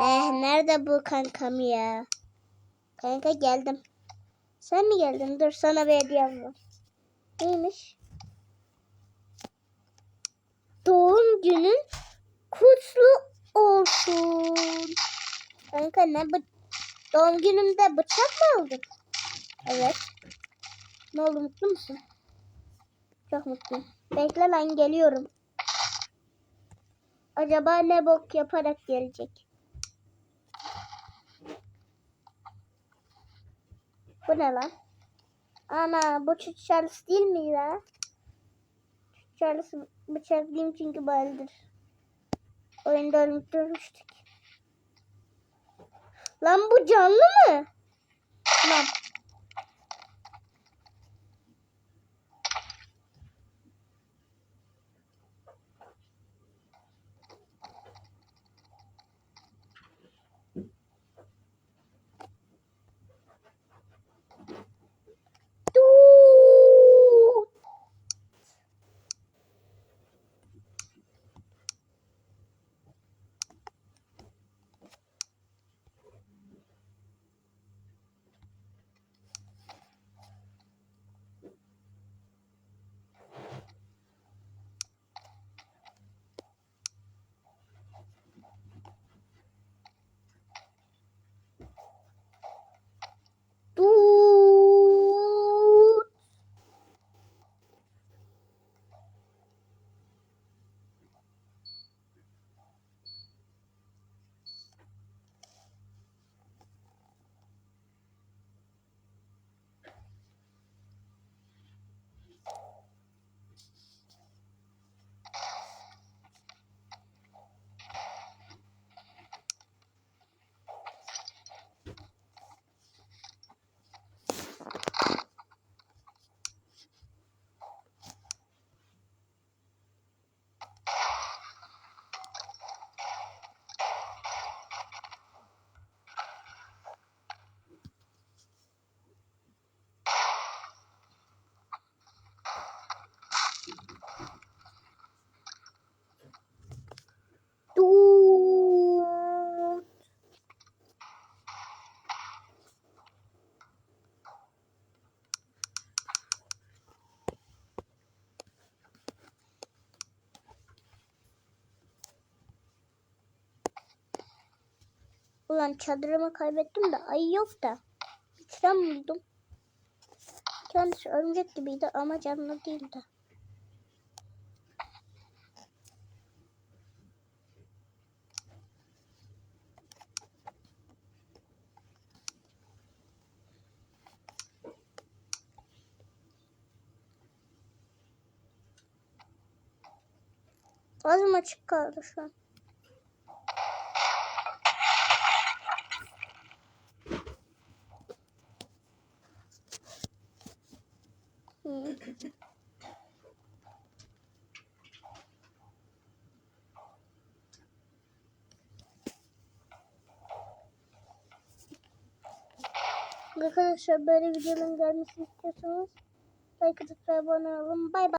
Eh nerede bu kankam ya? Kanka geldim. Sen mi geldin? Dur sana bir hediyem var. Neymiş? Doğum günün kutlu olsun. Kanka ne bu? Doğum günümde bıçak mı aldın? Evet. Ne oldu mutlu musun? Çok mutluyum. Bekle ben geliyorum. Acaba ne bok yaparak gelecek? Bu ne lan? Ana bu Chuck Charles değil mi ya? Chuck Charles bıçaklayayım çünkü bayıldır. Oyunda öldürmüştük. Lan bu canlı mı? Lan. Ulan çadırımı kaybettim de ayı yok da. Bir tren buldum. Kendisi örümcek gibiydi ama canlı değildi. Ağzım açık kaldı şu an. Arkadaşlar böyle videonun gelmesini istiyorsanız like atıp abone olun. Bay bay.